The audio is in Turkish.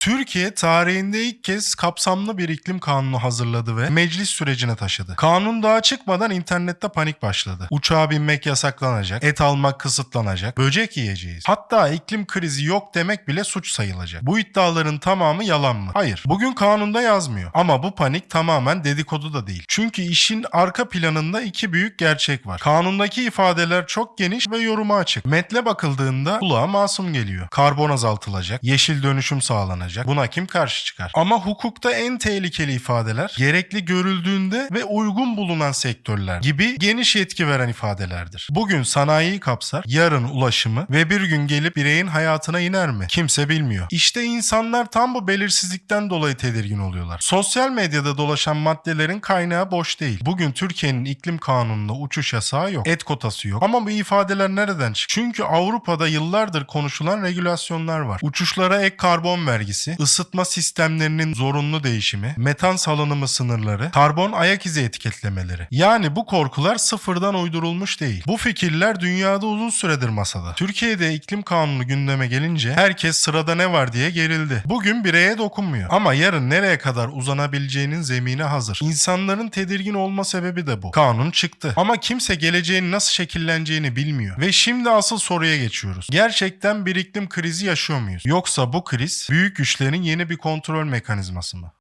Türkiye tarihinde ilk kez kapsamlı bir iklim kanunu hazırladı ve meclis sürecine taşıdı. Kanun daha çıkmadan internette panik başladı. Uçağa binmek yasaklanacak, et almak kısıtlanacak, böcek yiyeceğiz. Hatta iklim krizi yok demek bile suç sayılacak. Bu iddiaların tamamı yalan mı? Hayır. Bugün kanunda yazmıyor. Ama bu panik tamamen dedikodu da değil. Çünkü işin arka planında iki büyük gerçek var. Kanundaki ifadeler çok geniş ve yoruma açık. Metle bakıldığında kulağa masum geliyor. Karbon azaltılacak, yeşil dönüşüm sağlanacak. Buna kim karşı çıkar? Ama hukukta en tehlikeli ifadeler gerekli görüldüğünde ve uygun bulunan sektörler gibi geniş yetki veren ifadelerdir. Bugün sanayiyi kapsar, yarın ulaşımı ve bir gün gelip bireyin hayatına iner mi? Kimse bilmiyor. İşte insanlar tam bu belirsizlikten dolayı tedirgin oluyorlar. Sosyal medyada dolaşan maddelerin kaynağı boş değil. Bugün Türkiye'nin iklim kanununda uçuş yasağı yok. Et kotası yok. Ama bu ifadeler nereden çıktı? Çünkü Avrupa'da yıllardır konuşulan regülasyonlar var. Uçuşlara ek karbon vergisi, ısıtma sistemlerinin zorunlu değişimi, metan salınımı sınırları, karbon ayak izi etiketlemeleri. Yani bu korkular sıfırdan uydurulmuş değil. Bu fikirler dünyada uzun süredir masada. Türkiye'de iklim kanunu gündeme gelince herkes sırada ne var diye gerildi. Bugün bireye dokunmuyor. Ama yarın nereye kadar uzanabileceğinin zemini hazır. İnsanların tedirgin olma sebebi de bu. Kanun çıktı. Ama kimse geleceğin nasıl şekilleneceğini bilmiyor. Ve şimdi asıl soruya geçiyoruz. Gerçekten bir iklim krizi yaşıyor muyuz? Yoksa bu kriz büyük güçlerin yeni bir kontrol mekanizması mı?